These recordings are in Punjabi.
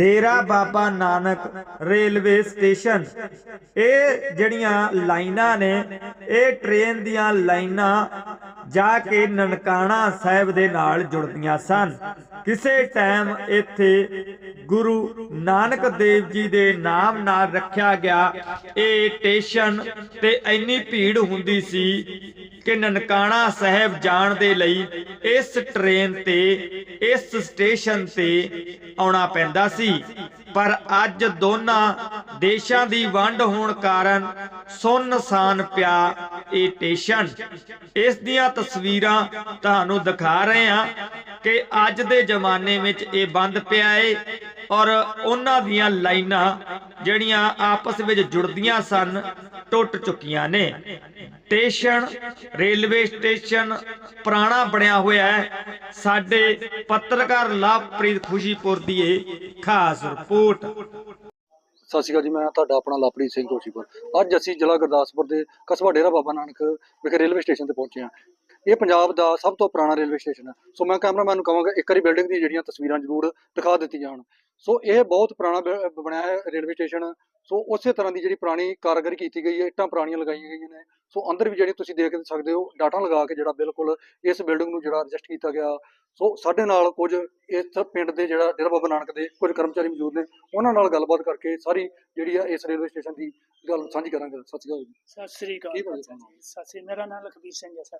Dera Baba Nanak railway station. ਇਹ ਜਿਹੜੀਆਂ ਲਾਈਨਾਂ ਨੇ, ਇਹ ਟ੍ਰੇਨ ਦੀਆਂ ਲਾਈਨਾਂ ਜਾ ਕੇ ਨਨਕਾਣਾ ਸਾਹਿਬ ਦੇ ਨਾਲ ਜੁੜਦੀਆਂ ਸਨ। ਕਿਸੇ ਟਾਈਮ ਇੱਥੇ ਗੁਰੂ ਨਾਨਕ ਦੇਵ ਜੀ ਦੇ ਨਾਮ ਨਾਲ ਰੱਖਿਆ ਗਿਆ ਇਹ ਸਟੇਸ਼ਨ ਤੇ ਇੰਨੀ ਭੀੜ ਹੁੰਦੀ ਸੀ ਕਿ ਨਨਕਾਣਾ ਸਾਹਿਬ ਜਾਣ ਦੇ ਲਈ ਇਸ ਟ੍ਰੇਨ ਤੇ ਇਸ ਸਟੇਸ਼ਨ ਤੇ ਆਉਣਾ ਪੈਂਦਾ ਸੀ। ਪਰ ਅੱਜ ਦੋਨਾਂ ਦੇਸ਼ਾਂ ਦੀ ਵੰਡ ਹੋਣ ਕਾਰਨ ਸੁੰਨਸਾਨ ਪਿਆ ਇਹ ਸਟੇਸ਼ਨ। ਇਸ ਦੀਆਂ ਤਸਵੀਰਾਂ ਤੁਹਾਨੂੰ ਦਿਖਾ ਰਹੇ ਹਾਂ ਕਿ ਅੱਜ ਦੇ ਜ਼ਮਾਨੇ ਵਿੱਚ ਇਹ ਬੰਦ ਪਿਆ ਏ ਔਰ ਉਹਨਾਂ ਦੀਆਂ ਲਾਈਨਾਂ ਜਿਹੜੀਆਂ ਆਪਸ ਵਿੱਚ ਜੁੜਦੀਆਂ ਸਨ ਟੁੱਟ ਚੁੱਕੀਆਂ ਨੇ। ਸਟੇਸ਼ਨ, ਰੇਲਵੇ ਸਟੇਸ਼ਨ ਪੁਰਾਣਾ ਬਣਿਆ ਹੋਇਆ ਹੈ। ਸਾਡੇ ਪੱਤਰਕਾਰ ਲਾਭਪ੍ਰੀਤ ਖੁਸ਼ੀਪੁਰ ਦੀ ਇਹ ਖਾਸ ਰਿਪੋਰਟ। ਸਤਿ ਸ਼੍ਰੀ ਅਕਾਲ ਜੀ, ਮੈਂ ਤੁਹਾਡਾ ਆਪਣਾ ਲਵਪ੍ਰੀਤ ਸਿੰਘ ਕੋਸ਼ੀਪੁਰ ਅੱਜ ਅਸੀਂ ਜ਼ਿਲ੍ਹਾ ਗੁਰਦਾਸਪੁਰ ਦੇ ਕਸਬਾ ਡੇਰਾ ਬਾਬਾ ਨਾਨਕ ਵਿਖੇ ਰੇਲਵੇ ਸਟੇਸ਼ਨ ਤੇ ਪਹੁੰਚੇ ਹਾਂ। ਇਹ ਪੰਜਾਬ ਦਾ ਸਭ ਤੋਂ ਪੁਰਾਣਾ ਰੇਲਵੇ ਸਟੇਸ਼ਨ ਹੈ। ਸੋ ਮੈਂ ਕੈਮਰਾਮੈਨ ਨੂੰ ਕਹਾਂਗਾ ਇੱਕ ਵਾਰੀ ਬਿਲਡਿੰਗ ਦੀਆਂ ਜਿਹੜੀਆਂ ਤਸਵੀਰਾਂ ਜ਼ਰੂਰ ਦਿਖਾ ਦਿੱਤੀ ਜਾਣ। ਸੋ ਇਹ ਬਹੁਤ ਪੁਰਾਣਾ ਬਣਿਆ ਹੈ ਰੇਲਵੇ ਸਟੇਸ਼ਨ। ਸੋ ਉਸੇ ਤਰ੍ਹਾਂ ਦੀ ਜਿਹੜੀ ਪੁਰਾਣੀ ਕਾਰਗਰੀ ਕੀਤੀ ਗਈ ਹੈ ਇੱਟਾਂ ਪੁਰਾਣੀਆਂ ਲਗਾਈਆਂ ਗਈਆਂ ਨੇ। ਸੋ ਅੰਦਰ ਵੀ ਜਿਹੜੀ ਤੁਸੀਂ ਦੇਖ ਸਕਦੇ ਹੋ ਡਾਟਾ ਲਗਾ ਕੇ ਜਿਹੜਾ ਬਿਲਕੁਲ ਇਸ ਬਿਲਡਿੰਗ ਨੂੰ ਜਿਹੜਾ ਐਡਜਸਟ ਕੀਤਾ ਗਿਆ। ਸੋ ਸਾਡੇ ਨਾਲ ਕੁਝ ਇਸ ਪਿੰਡ ਦੇ ਜਿਹੜਾ ਡੇਰਾ ਬਾਬਾ ਨਾਨਕ ਦੇ ਕੁਝ ਕਰਮਚਾਰੀ ਮੌਜੂਦ ਨੇ ਉਹਨਾਂ ਨਾਲ ਗੱਲਬਾਤ ਕਰਕੇ ਸਾਰੀ ਜਿਹੜੀ ਆ ਇਸ ਰੇਲਵੇ ਸਟੇਸ਼ਨ ਦੀ ਗੱਲ ਸਾਂਝੀ ਕਰਾਂਗੇ। ਸਤਿ ਸ਼੍ਰੀ ਅਕਾਲ ਜੀ। ਸਤਿ ਸ੍ਰੀ ਅਕਾਲ। ਸਤਿ ਸ੍ਰੀ ਮੇਰਾ ਨਾਮ ਲਖਬੀਰ ਸਿੰਘ ਹੈ ਸਰ।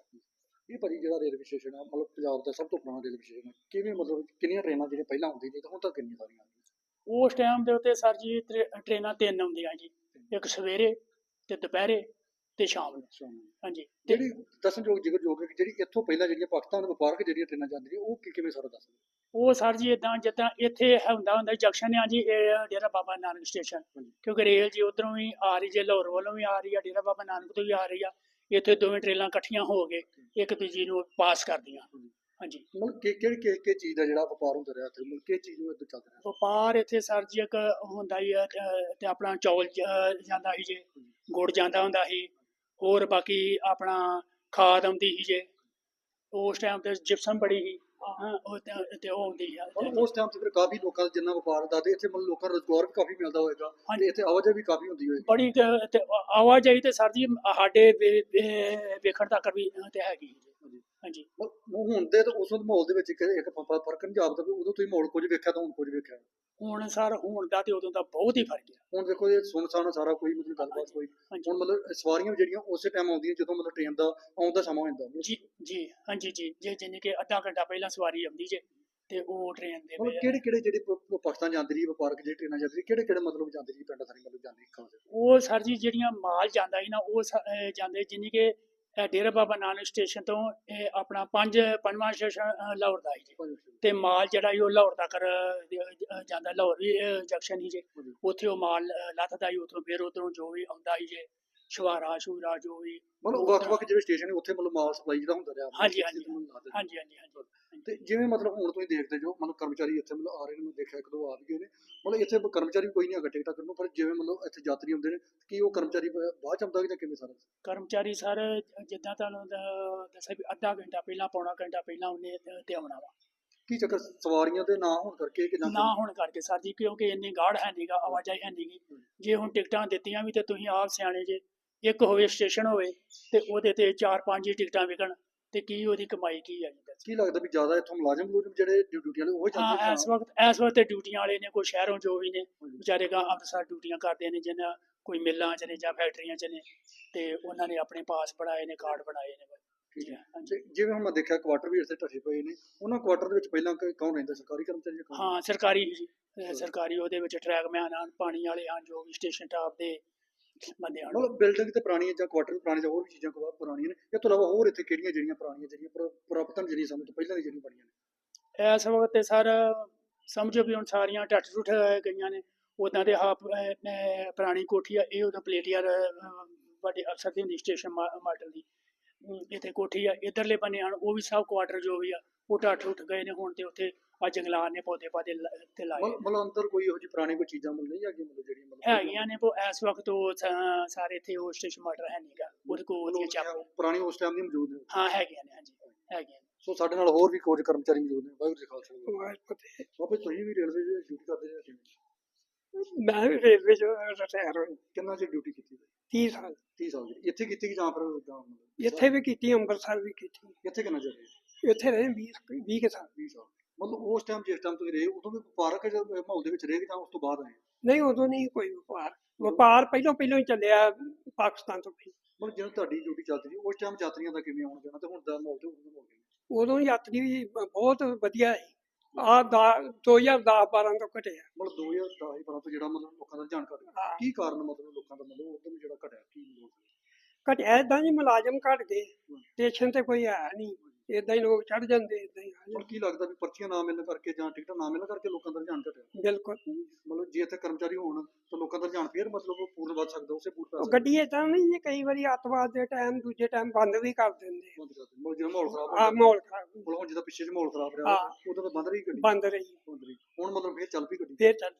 ਇਹ ਭਾਜੀ ਜਿਹੜਾ ਰੇਲਵੇ ਸਟੇਸ਼ਨ ਆ ਮਤਲਬ ਪੰਜਾਬ ਦਾ ਸਭ ਤੋਂ ਪੁਰਾਣਾ ਰੇਲਵੇ ਸਟੇਸ਼ਨ ਹੈ ਕਿਵੇਂ ਮਤਲਬ ਕਿੰਨੀਆਂ ਟ੍ਰੇਨਾਂ ਜਿਹੜੀਆਂ ਪਹਿਲਾਂ ਹੁੰਦੀਆਂ ਸੀ ਤੇ ਹੁਣ ਤੱਕ ਕਿੰਨੀਆਂ ਸਾਰੀਆਂ ਉਸ ਟਾਈਮ ਦੇ ਉੱਤੇ ਸਰ ਜੀ ਟਰੇ- ਟ੍ਰੇਨਾਂ ਤਿੰਨ ਆਉਂਦੀਆਂ ਜੀ। ਇੱਕ ਸਵੇਰੇ ਤੇ ਦੁਪਹਿਰੇ ਤੇ ਸ਼ਾਮ ਨੂੰ। ਹਾਂਜੀ। ਜਿਹੜੀ ਦੱਸਣਯੋਗ ਜ਼ਿਕਰਯੋਗ ਹੈ ਕਿ ਜਿਹੜੀ ਇੱਥੋਂ ਪਹਿਲਾਂ ਜਿਹੜੀਆਂ ਪਾਕਿਸਤਾਨ ਵਪਾਰਕ ਜਿਹੜੀਆਂ ਟ੍ਰੇਨਾਂ ਜਾਂਦੀਆਂ ਉਹ ਕਿ- ਕਿਵੇਂ ਸਾਰਾ ਦੱਸ ਉਹ ਸਰ ਜੀ ਇਦਾਂ ਜਿੱਦਾਂ ਇੱਥੇ ਹੁੰਦਾ ਹੁੰਦਾ ਜੰਕਸ਼ਨ ਆ ਜੀ ਇਹ ਡੇਰਾ ਬਾਬਾ ਨਾਨਕ ਸਟੇਸ਼ਨ। ਕਿਉਂਕਿ ਰੇਲ ਜੀ ਉਧਰੋਂ ਵੀ ਆ ਰਹੀ ਜੇ ਲਾਹੌਰ ਵੱਲੋਂ ਵੀ ਆ ਰਹੀ ਆ ਡੇਰਾ ਬਾਬਾ ਨਾਨਕ ਤੋਂ ਵੀ ਆ ਰਹੀ ਆ। ਇੱਥੇ ਦੋਵੇਂ ਟ੍ਰੇਨਾਂ ਇਕੱਠੀਆਂ ਹੋ ਕੇ ਇੱਕ ਦੂਜੀ ਨੂੰ ਪਾਸ ਕਰਦੀਆਂ। ਹਾਂਜੀ। ਮਤਲਬ ਕਿ ਕਿਹੜੀ ਕਿ ਕਿ ਚੀਜ਼ ਦਾ ਜਿਹੜਾ ਵਪਾਰ ਹੁੰਦਾ ਰਿਹਾ ਇੱਥੇ? ਮਤਲਬ ਕਿਹ ਚੀਜ਼ ਨੂੰ ਇੱਥੇ ਚੱਲ ਰਿਹਾ? ਵਪਾਰ ਇੱਥੇ ਸਰ ਜੀ ਇੱਕ ਹੁੰਦਾ ਹੀ ਆ ਤੇ ਆਪਣਾ ਚੌਲ ਜਾਂਦਾ ਸੀ ਜੇ ਗੁੜ ਜਾਂਦਾ ਹੁੰਦਾ ਸੀ ਹੋਰ ਬਾਕੀ ਆਪਣਾ ਖਾਦ ਆਉਂਦੀ ਸੀ ਜੇ। ਉਸ ਟਾਈਮ ਤੇ ਜਿਪਸਮ ਬੜੀ ਸੀ ਹਾਂ ਉਹ ਤੇ- ਤੇ ਉਹ ਆਉਂਦੀ ਆ। ਮਤਲਬ ਉਸ ਟਾਈਮ ਤੇ ਫਿਰ ਕਾਫੀ ਲੋਕਾਂ ਦਾ ਜਿੰਨਾ ਵਪਾਰ ਦਾ ਤੇ ਇੱਥੇ ਮਤਲਬ ਲੋਕਾਂ ਨੂੰ ਰੋਜ਼ਗਾਰ ਵੀ ਕਾਫੀ ਮਿਲਦਾ ਹੋਏਗਾ ਹਾਂਜੀ। ਤੇ ਇੱਥੇ ਆਵਾਜਾਈ ਵੀ ਕਾਫੀ ਹੁੰਦੀ ਹੋਏਗੀ। ਬੜੀ ਕੁ ਤੇ ਆਵਾਜਾਈ ਤੇ ਸਰ ਜੀ ਸਾਡੇ ਵੇ- ਵੇ- ਵੇਖਣ ਤੱਕ ਵੀ ਤੇ ਹੈਗੀ। ਜੀ। ਹਾਂਜੀ। ਮਤਲਬ ਹੁਣ ਦੇ ਤਾਂ ਉਸ ਵਕਤ ਮਾਹੌਲ ਦੇ ਵਿੱਚ ਇੱਕ ਫ਼ਰਕ ਨਹੀਂ ਜਾਪਦਾ ਵੀ ਉਦੋਂ ਤੁਸੀਂ ਮਾਹੌਲ ਕੁਝ ਵੇਖਿਆ ਤਾਂ ਹੁਣ ਕੁਝ ਵੇਖਿਆ। ਹੁਣ ਸਰ ਹੁਣ ਦਾ ਤੇ ਉਦੋਂ ਦਾ ਬਹੁਤ ਹੀ ਫ਼ਰਕ ਹੈ ਹੁਣ ਦੇਖੋ ਇਹ ਸੁਨਸਾਨ ਆ ਸਾਰਾ ਕੋਈ ਮਤਲਬ ਗੱਲਬਾਤ ਕੋਈ। ਹੁਣ ਮਤਲਬ ਸਵਾਰੀਆਂ ਵੀ ਜਿਹੜੀਆਂ ਉਸੇ ਟਾਈਮ ਆਉਂਦੀਆਂ ਜਦੋਂ ਮਤਲਬ ਟ੍ਰੇਨ ਦਾ ਆਉਣ ਦਾ ਸਮਾਂ ਹੁੰਦਾ। ਜੀ ਜੀ ਹਾਂਜੀ ਜੀ। ਜੇ ਜਿੰਨੇ ਕਿ ਅੱਧਾ ਘੰਟਾ ਪਹਿਲਾਂ ਸਵਾਰੀ ਆਉਂਦੀ ਜੇ ਤੇ ਉਹ ਟ੍ਰੇਨ ਦੇ ਵਿੱਚ ਕਿਹੜੇ ਕਿਹੜੇ ਜਿਹੜੇ ਪਾਕਿਸਤਾਨ ਜਾਂਦੀ ਰਹੀ ਵਪਾਰਕ ਜਿਹੜੀ ਟ੍ਰੇਨਾਂ ਜਾਂਦੀ ਰਹੀ ਕਿਹੜੇ ਕਿਹੜੇ ਮਤਲਬ ਜਾਂਦੀ ਰਹੀ ਪਿੰਡ ਸਾਰੀ ਮਤਲਬ ਜਾਂਦੀ ਖਾਸ ਉਹ ਸਰ ਜੀ ਜਿਹੜੀਆਂ ਮਾਲ ਜਾਂਦਾ ਸੀ ਨਾ ਉਹ ਜਾਂਦੇ ਜਿੰਨੀ ਕਿ ਅਹ ਡੇਰਾ ਬਾਬਾ ਨਾਨਕ ਸਟੇਸ਼ਨ ਤੋਂ ਇਹ ਆਪਣਾ ਪੰਜ ਪੰਜਵਾਂ ਸਟੇਸ਼ਨ ਲਾਹੌਰ ਦਾ ਸੀ ਜੀ। ਤੇ ਮਾਲ ਜਿਹੜਾ ਉਹ ਲਾਹੌਰ ਤੱਕ ਅਹ, ਜਾਂਦਾ ਲਾਹੌਰ ਵੀ ਜੰਕਸ਼ਨ ਹੀ ਜੇ। ਉੱਥੇ ਉਹ ਮਾਲ ਲੱਥਦਾ ਸੀ ਉੱਥੋਂ ਫਿਰ ਉਧਰੋਂ ਜੋ ਵੀ ਆਉਂਦਾ ਸੀ ਜੇ ਸ਼ਵਾਰਾ ਸ਼ੂਰਾ ਜੋ ਵੀ। ਮਤਲਬ ਵੱਖ ਵੱਖ ਜਿਹੜੇ ਸਟੇਸ਼ਨ ਨੇ ਉੱਥੇ ਮਤਲਬ ਮਾਲ ਸਪਲਾਈ ਜਿਹੜਾ ਹੁੰਦਾ ਰਿਹਾ। ਹਾਂਜੀ, ਹਾਂਜੀ। ਹਾਂਜੀ ਹਾਂਜੀ। ਤੇ ਜਿਵੇਂ ਮਤਲਬ ਹੁਣ ਤੁਸੀਂ ਦੇਖਦੇ ਜੋ ਮਤਲਬ ਕਰਮਚਾਰੀ ਇੱਥੇ ਮਤਲਬ ਆ ਰਹੇ ਨੇ ਮੈਂ ਦੇਖਿਆ ਇੱਕ ਦੋ ਆ ਵੀ ਗਏ ਨੇ। ਮਤਲਬ ਇੱਥੇ ਕਰਮਚਾਰੀ ਕੋਈ ਨਹੀਂ ਹੈਗਾ ਟਿਕਟਾਂ ਕਰਨ ਨੂੰ ਪਰ ਜਿਵੇਂ ਮਤਲਬ ਇੱਥੇ ਯਾਤਰੀ ਹੁੰਦੇ ਨੇ ਕੀ ਉਹ ਕਰਮਚਾਰੀ ਬਾਅਦ ਚ ਆਉਂਦਾ ਕਿ ਜਾਂ ਕਿਵੇਂ ਸਾਰਾ? ਕਰਮਚਾਰੀ ਸਰ ਜਿੱਦਾਂ ਤੁਹਾਨੂੰ ਦੱਸਿਆ ਵੀ ਅੱਧਾ ਘੰਟਾ ਪਹਿਲਾਂ ਪੌਣਾ ਘੰਟਾ ਪਹਿਲਾਂ ਉਹਨੇ ਤੇ- ਆਉਣਾ ਵਾ। ਕੀ ਚੱਕਰ? ਸਵਾਰੀਆਂ ਦੇ ਨਾ ਹੋਣ ਕਰਕੇ ਕਿ ਨਾ ਹੋਣ ਕਰਕੇ ਸਰ ਜੀ ਕਿਉਂਕਿ ਇੰਨੀ ਗਾੜ ਹੈ ਨਹੀਂਗਾ ਆਵਾਜਾਈ ਹੈ ਨਹੀਂਗੀ ਜੇ ਹੁਣ ਟਿਕਟਾਂ ਦਿੱਤੀਆਂ ਵੀ ਤੇ ਤੁਸੀਂ ਆਪ ਸਿਆਣੇ ਜੇ ਇੱਕ ਹੋਵੇ ਸਟੇਸ਼ਨ ਹੋਵੇ ਤੇ ਉਹਦੇ ਤੇ ਚਾਰ ਪੰਜ ਹੀ ਟਿਕਟਾਂ ਵਿਕਣ। ਤੇ ਕੀ ਉਹਦੀ ਕਮਾਈ ਕੀ ਜੀ ਦੱਸੋ? ਕੀ ਲੱਗਦਾ ਵੀ ਜ਼ਿਆਦਾ ਇੱਥੋਂ ਮੁਲਾਜ਼ਮ ਮੁਲਾਜ਼ਮ ਜਿਹੜੇ ਡਿਊਟੀ ਵਾਲੇ ਉਹ ਜਾਂਦੇ ਨੇ ਇਸ ਵਕਤ ਇਸ ਵਕਤ ਤੇ ਡਿਊਟੀਆਂ ਵਾਲੇ ਨੇ ਕੋਈ ਸ਼ਹਿਰੋਂ ਜੋ ਵੀ ਨੇ ਵਿਚਾਰੇ ਗਾ ਅੰਮ੍ਰਿਤਸਰ ਡਿਊਟੀਆਂ ਕਰਦੇ ਨੇ ਜਿਨ੍ਹਾਂ ਕੋਈ ਮਿੱਲਾਂ ਚ ਨੇ ਜਾਂ ਫੈਕਟਰੀਆਂ ਚ ਨੇ ਤੇ ਉਹਨਾਂ ਨੇ ਆਪਣੇ ਪਾਸ ਬਣਾਏ ਨੇ ਕਾਰਡ ਬਣਾਏ ਨੇ ਠੀਕ ਹੈ। ਜਿਵੇਂ ਹੁਣ ਮੈਂ ਦੇਖਿਆ ਕੁਆਟਰ ਵੀ ਇੱਥੇ ਢੱਠੇ ਪਏ ਨੇ ਉਹਨਾਂ ਕੁਆਟਰ ਦੇ ਵਿੱਚ ਪਹਿਲਾਂ ਕੌਣ ਰਹਿੰਦਾ ਸਰਕਾਰੀ ਕਰਮਚਾਰੀ ਜਾਂ? ਹਾਂ ਸਰਕਾਰੀ ਸਰਕਾਰੀ ਉਹਦੇ ਵਿੱਚ ਟਰੈਕਮੈਨ ਹਨ ਪਾਣੀ ਵਾਲੇ ਹਨ ਜੋ ਵੀ ਸਟੇਸ਼ਨ ਟਾਪ ਦੇ ਹਨ ਮਤਲਬ ਬਿਲਡਿੰਗ ਤੇ ਪੁਰਾਣੀਆਂ ਜਾਂ ਕੁਆਟਰ ਵੀ ਪੁਰਾਣੇ ਜਾਂ ਹੋਰ ਵੀ ਚੀਜ਼ਾਂ ਕੋ ਪੁਰਾਣੀਆਂ ਨੇ ਇਹ ਤੋਂ ਇਲਾਵਾ ਹੋਰ ਇੱਥੇ ਕਿਹੜੀਆਂ ਜਿਹੜੀਆਂ ਪੁਰਾਣੀਆਂ ਜਿਹੜੀਆਂ ਪੁਰਾ- ਪੁਰਾਤਨ ਜਿਹੜੀਆਂ ਸਮੇਂ ਤੋਂ ਪਹਿਲਾਂ ਦੀ ਜਿਹੜੀਆਂ ਬਣੀਆਂ ਨੇ? ਇਸ ਵਕਤ ਤੇ ਸਰ ਸਮਝੋ ਵੀ ਹੁਣ ਸਾਰੀਆਂ ਟੱਟ ਟੁੱਟ ਗਈਆਂ ਨੇ। ਉਦਾਂ ਦੇ ਆਪ ਪੁਰਾਣੀ ਕੋਠੀ ਆ ਇਹ ਉਹਦਾ ਪਲੇਟੀਅਰ ਵੱਡੇ ਅਫਸਰ ਦੀ ਹੁੰਦੀ ਸਟੇਸ਼ਨ ਮਾਡਲ ਦੀ। ਇੱਥੇ ਕੋਠੀ ਆ ਇਧਰਲੇ ਬੰਨੇ ਹਨ ਉਹ ਵੀ ਸਭ ਕੁਆਟਰ ਜੋ ਵੀ ਆ ਉਹ ਟੱਟ ਟੁੱਟ ਗਏ ਨੇ ਹੁਣ ਤੇ ਉੱਥੇ। ਆ ਜੰਗਲਾਤ ਨੇ ਪੌਦੇ ਪਾਦੇ ਤੇ ਲਾਏ ਮਤਲਬ ਮਤਲਬ ਅੰਦਰ ਕੋਈ ਇਹੋ ਜਿਹੀ ਪੁਰਾਣੀ ਕੋਈ ਚੀਜ਼ਾਂ ਮਿਲ ਨਹੀਂ ਹੈਗੀਆਂ ਮਤਲਬ ਜਿਹੜੀਆਂ ਮਤਲਬ ਹੈਗੀਆਂ ਨੇ ਉਹ ਇਸ ਵਕਤ ਉਹ ਸ- ਸਾਰੇ ਇੱਥੇ ਸਟੇਸ਼ਨ ਮਾਡਲ ਹੈ ਨਹੀਂਗਾ ਉਹਦੇ ਕੋਲ ਉਹਦੀਆਂ ਚਾਪ ਪੁਰਾਣੀ ਉਸ ਟਾਈਮ ਦੀ ਮੌਜੂਦ ਨੇ। ਹਾਂ ਹੈਗੀਆਂ ਨੇ ਹਾਂਜੀ ਹੈਗੀਆਂ ਨੇ। ਸੋ ਸਾਡੇ ਨਾਲ ਹੋਰ ਵੀ ਕੁਝ ਕਰਮਚਾਰੀ ਮੌਜੂਦ ਨੇ। ਵਾਹਿਗੁਰੂ ਜੀ ਕਾ ਖਾਲਸਾ ਵਾਹਿਗੁਰੂ ਵਾਹਿਗੁਰੂ ਜੀ ਬਾਬੇ ਤੁਸੀਂ ਵੀ ਰੇਲਵੇ ਦੀ ਡਿਊਟੀ ਕਰਦੇ ਜੀ ਕਿਵੇਂ? ਮੈਂ ਵੀ ਰੇਲਵੇ ਚ ਰਿਟਾਇਰ ਹੋਈ। ਕਿੰਨਾ ਚਿਰ ਡਿਊਟੀ ਕੀਤੀ 30 ਸਾਲ। 30 ਸਾਲ ਦੀ। ਇੱਥੇ ਕੀਤੀ ਕਿ ਜਾਂ ਫਿਰ ਜਾਂ ਮਤਲਬ? ਇੱਥੇ ਵੀ ਕੀਤੀ ਅੰਮ੍ਰਿਤਸਰ ਵੀ ਕੀਤੀ। ਇੱਥੇ ਕਿੰਨਾ ਚਿਰ ਰਹੇ ਇੱਥੇ ਰਹੇ 20 20 ਕੇ ਸਾਲ। 20 ਸਾਲ। ਮਤਲਬ ਉਸ ਟਾਈਮ ਜਿਸ ਟਾਈਮ ਤੁਸੀਂ ਰਹੇ ਉਦੋਂ ਵੀ ਵਪਾਰਕ ਮਾਹੌਲ ਦੇ ਵਿੱਚ ਰਹੇ ਕਿ ਜਾਂ ਉਸ ਤੋਂ ਬਾਅਦ ਆਏ ਨਹੀਂ ਉਦੋਂ ਨਹੀਂ ਕੋਈ ਵਪਾਰ। ਵਪਾਰ ਪਹਿਲਾਂ ਪਹਿਲਾਂ ਹੀ ਚੱਲਿਆ ਪਾਕਿਸਤਾਨ ਤੋਂ ਪਹਿਲਾਂ। ਮਤਲਬ ਜਦੋਂ ਤੁਹਾਡੀ ਡਿਊਟੀ ਚੱਲਦੀ ਸੀ ਉਸ ਟਾਈਮ ਯਾਤਰੀਆਂ ਦਾ ਕਿਵੇਂ ਆਉਣਾ ਜਾਣਾ ਤੇ ਹੁਣ ਦਾ ਮਾਹੌਲ ਤੇ ਉਦੋਂ ਮਾਹੌਲ ਕਿਵੇਂ? ਉਦੋਂ ਯਾਤਰੀ ਵੀ ਬਹੁਤ ਵਧੀਆ ਹੈ ਆ 2010 12 ਤੋਂ ਘਟਿਆ। ਮਤਲਬ 2010 ਹੀ ਤੋਂ ਜਿਹੜਾ ਮਤਲਬ ਲੋਕਾਂ ਦਾ ਗਿਆ। ਹਾਂ। ਕੀ ਕਾਰਨ ਮਤਲਬ ਲੋਕਾਂ ਦਾ ਮਤਲਬ ਉਦੋਂ ਜਿਹੜਾ ਘਟਿਆ ਕੀ ਮਤਲਬ? ਘਟਿਆ ਇਦਾਂ ਜੀ ਮੁਲਾਜ਼ਮ ਘਟ ਗਏ। ਸਟੇਸ਼ਨ ਤੇ ਕੋਈ ਹੈ ਨਹੀਂ। ਇਦਾਂ ਹੀ ਲੋਕ ਚੜ ਜਾਂਦੇ ਇਦਾਂ ਹੀ ਆ ਹੁਣ ਕੀ ਲੱਗਦਾ ਵੀ ਪਰਚੀਆਂ ਨਾ ਮਿਲਣ ਕਰਕੇ ਜਾਂ ਟਿਕਟਾਂ ਨਾ ਮਿਲਣ ਕਰਕੇ ਲੋਕਾਂ ਦਾ ਰੁਝਾਨ ਘਟਿਆ? ਜਾਂਦੇ। ਬਿਲਕੁਲ। ਮਤਲਬ ਜੇ ਇੱਥੇ ਕਰਮਚਾਰੀ ਹੋਣ ਤਾਂ ਲੋਕਾਂ ਦਾ ਰੁਝਾਨ ਫੇਰ ਮਤਲਬ ਉਹ ਪੂਰਨ ਵੱਧ ਸਕਦਾ ਉਸੇ ਪੂਰ ਪੈ ਉਹ ਸਕਦਾ ਗੱਡੀ ਇਦਾਂ ਨਹੀਂ ਜੀ ਕਈ ਵਾਰੀ ਅੱਤਵਾਦ ਦੇ ਟਾਈਮ ਦੂਜੇ ਟਾਈਮ ਬੰਦ ਵੀ ਕਰ ਦਿੰਦੇ ਬੰਦ ਕਰ ਦਿੰਦੇ। ਮਤਲਬ ਜਿਹੜਾ ਮਾਹੌਲ ਖਰਾਬ ਆ ਹੋ ਮਾਹੌਲ ਖਰਾਬ। ਹੁਣ ਜਿਹਦਾ ਪਿੱਛੇ ਜਿਹੇ ਮਾਹੌਲ ਖਰਾਬ ਰਿਹਾ ਹਾਂ। ਉਦੋਂ ਤਾਂ ਬੰਦ ਰਹੀ ਗੱਡੀ। ਬੰਦ ਰਹੀ। ਬੰਦ ਰਹੀ। ਹੁਣ ਮਤਲਬ ਫੇਰ ਚੱਲ ਪਈ ਗੱਡੀ। ਫੇਰ ਚੱਲ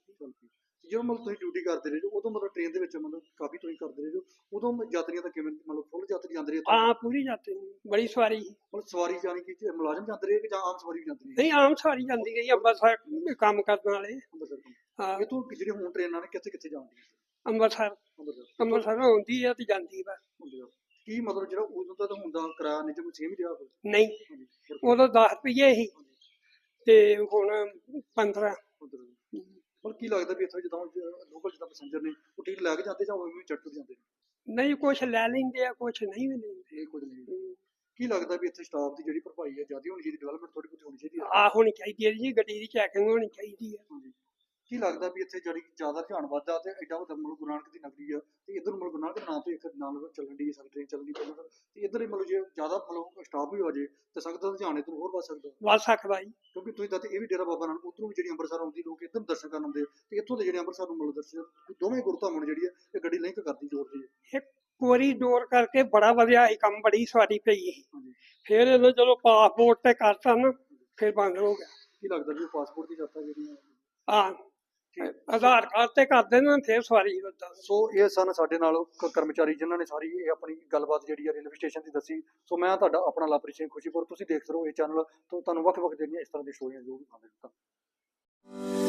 ਜਦੋਂ ਮਤਲਬ ਤੁਸੀਂ ਡਿਊਟੀ ਕਰਦੇ ਰਹੇ ਜੋ ਉਦੋਂ ਮਤਲਬ ਟ੍ਰੇਨ ਦੇ ਵਿੱਚ ਮਤਲਬ ਕਾਫੀ ਤੁਸੀਂ ਕਰਦੇ ਰਹੇ ਜੋ ਉਦੋਂ ਯਾਤਰੀਆਂ ਦਾ ਕਿਵੇਂ ਮਤਲਬ ਫੁੱਲ ਯਾਤਰੀ ਜਾਂਦੇ ਰਹੇ ਹਾਂ ਪੂਰੀ ਜਾਂਦੀ ਬੜੀ ਸਵਾਰੀ। ਮਤਲਬ ਸਵਾਰੀ ਜਾਣੀ ਕਿ ਜੇ ਮੁਲਾਜ਼ਮ ਜਾਂਦੇ ਰਹੇ ਕਿ ਜਾਂ ਆਮ ਸਵਾਰੀ ਵੀ ਜਾਂਦੀ ਰਹੀ? ਨਹੀਂ ਆਮ ਸਵਾਰੀ ਜਾਂਦੀ ਗਈ ਅੰਮ੍ਰਿਤਸਰ ਕੰਮ ਕਰਨ ਵਾਲੇ। ਤੋਂ ਹਾਂ। ਇਹ ਤੋਂ ਜਿਹੜੇ ਹੁਣ ਟ੍ਰੇਨਾਂ ਨੇ ਕਿੱਥੇ ਕਿੱਥੇ ਜਾਂਦੀਆਂ ਅੰਮ੍ਰਿਤਸਰ। ਅੰਮ੍ਰਿਤਸਰ। ਅੰਮ੍ਰਿਤਸਰ ਆਉਂਦੀ ਹੈ ਤੇ ਜਾਂਦੀ ਬਸ। ਕੀ ਮਤਲਬ ਜਿਹੜਾ ਉਦੋਂ ਤਾਂ ਹੁੰਦਾ ਕਿਰਾਇਆ ਨਿਯਮ ਸੇਮ ਹੀ ਰਿਹਾ ਕੋਈ ਨਹੀਂ ਹਾਂਜੀ ਫਿਰ ਉਦੋਂ 10 ਰੁਪਏ ਸੀ। ਤੇ ਹੁਣ 15 ਮਤਲਬ ਕੀ ਲੱਗਦਾ ਵੀ ਇੱਥੇ ਜਦੋਂ ਲੋਕਲ ਜਿੱਦਾਂ ਪੈਸੇਂਜਰ ਨੇ ਉਹ ਟਿਕਟ ਲੈ ਕੇ ਜਾਂਦੇ ਜਾਂ ਉਹ ਚੜ੍ਹ ਕੇ ਜਾਂਦੇ ਨੇ? ਨਹੀਂ ਕੁਛ ਲੈ ਲੈਂਦੇ ਆ ਕੁਛ ਨਹੀਂ ਵੀ ਲੈਂਦੇ। ਇਹ ਕੁਝ ਨਹੀਂ ਕੀ ਲੱਗਦਾ ਵੀ ਇੱਥੇ ਸਟਾਫ ਦੀ ਜਿਹੜੀ ਭਰਪਾਈ ਹੈ ਜ਼ਿਆਦਾ ਹੋਣੀ ਚਾਹੀਦੀ ਡਿਵੈਲਪਮੈਂਟ ਥੋੜੀ ਬਹੁਤੀ ਹੋਣੀ ਚਾਹੀਦੀ ਆ ਹੋਣੀ ਚਾਹੀਦੀ ਹੈ ਜੀ ਗੱਡੀ ਦੀ ਚੈਕਿੰਗ ਹੋਣੀ ਚਾਹੀਦੀ ਹੈ। ਕੀ ਲੱਗਦਾ ਵੀ ਇੱਥੇ ਜਿਹੜੀ ਜ਼ਿਆਦਾ ਧਿਆਨ ਵੱਧਦਾ ਤੇ ਐਡਾ ਵੱਡਾ ਮੁਲਕ ਗੁਰੂ ਨਾਨਕ ਦੀ ਨਗਰੀ ਆ ਤੇ ਇਧਰ ਮੁਲਕ ਗੁਰੂ ਨਾਨਕ ਦੇ ਨਾਂ ਤੇ ਇੱਕ ਨਾਲ ਚੱਲਣ ਦੀ ਸੰਗਤ ਟ੍ਰੇਨ ਚੱਲਣੀ ਪਹਿਲਾਂ ਤਾਂ ਇਧਰ ਹੀ ਮਤਲਬ ਜੇ ਜ਼ਿਆਦਾ ਮਤਲਬ ਸਟਾਫ ਵੀ ਹੋ ਜੇ ਤੇ ਸੰਗਤ ਦਾ ਧਿਆਨ ਇਧਰ ਹੋਰ ਵੱਧ ਸਕਦਾ। ਵੱਧ ਸਕਦਾ ਜੀ। ਕਿਉਂਕਿ ਤੁਸੀਂ ਦੱਸ ਇਹ ਵੀ ਡੇਰਾ ਬਾਬਾ ਨਾਨਕ ਉਧਰੋਂ ਵੀ ਜਿਹੜੀ ਅੰਮ੍ਰਿਤਸਰ ਆਉਂਦੀ ਲੋਕ ਇੱਧਰ ਦਰਸ਼ਨ ਕਰਨ ਆਉਂਦੇ ਤੇ ਇੱਥੋਂ ਦੇ ਜਿਹੜੇ ਅੰਮ੍ਰਿਤਸਰ ਨੂੰ ਮਤਲਬ ਦਰਸ਼ਨ ਦੋਵੇਂ ਗੁਰਧਾਮਾਂ ਜਿਹੜੀ ਹੈ ਇਹ ਗੱਡੀ ਲਿੰਕ ਕਰਦੀ ਜੋੜਦੀ ਹੈ ਇੱਕ ਕੋਰੀਡੋਰ ਕਰਕੇ ਬੜਾ ਵਧੀਆ ਇਹ ਕੰਮ ਬੜੀ ਸਵਾਰੀ ਪਈ ਫਿਰ ਇਹਨੂੰ ਚਲੋ ਪਾਸਪੋਰਟ ਤੇ ਕਰਤਾ ਨਾ ਫਿਰ ਬੰਦ ਹੋ ਗਿਆ। ਕੀ ਲੱਗਦਾ ਵੀ ਪਾਸਪੋਰਟ ਦੀ ਯਾਤਰਾ ਜਿਹੜੀ ਹੈ। ਆ ਆਧਾਰ ਕਾਰਡ ਤੇ ਕਰ ਦੇਣਾ ਫਿਰ ਸਵਾਰੀ ਵੱਧਾ ਸੋ ਇਹ ਸਨ ਸਾਡੇ ਨਾਲ ਕ- ਕਰਮਚਾਰੀ ਜਿਨ੍ਹਾਂ ਨੇ ਸਾਰੀ ਇਹ ਆਪਣੀ ਗੱਲਬਾਤ ਜਿਹੜੀ ਹੈ ਰੇਲਵੇ ਸਟੇਸ਼ਨ ਦੀ ਦੱਸੀ। ਸੋ ਮੈਂ ਤੁਹਾਡਾ ਆਪਣਾ ਲਾਪਰੀ ਸਿੰਘ ਖੁਸ਼ੀਪੁਰ ਤੁਸੀਂ ਦੇਖਦੇ ਰਹੋ ਇਹ ਚੈਨਲ। ਤੋਂ ਤੁਹਾਨੂੰ ਵੱਖ-ਵੱਖ ਜਿਹੜੀਆਂ ਇਸ ਤਰ੍ਹਾਂ ਦੀਆਂ ਸਟੋਰੀਆਂ ਜ਼ਰੂਰ ਹਾਂ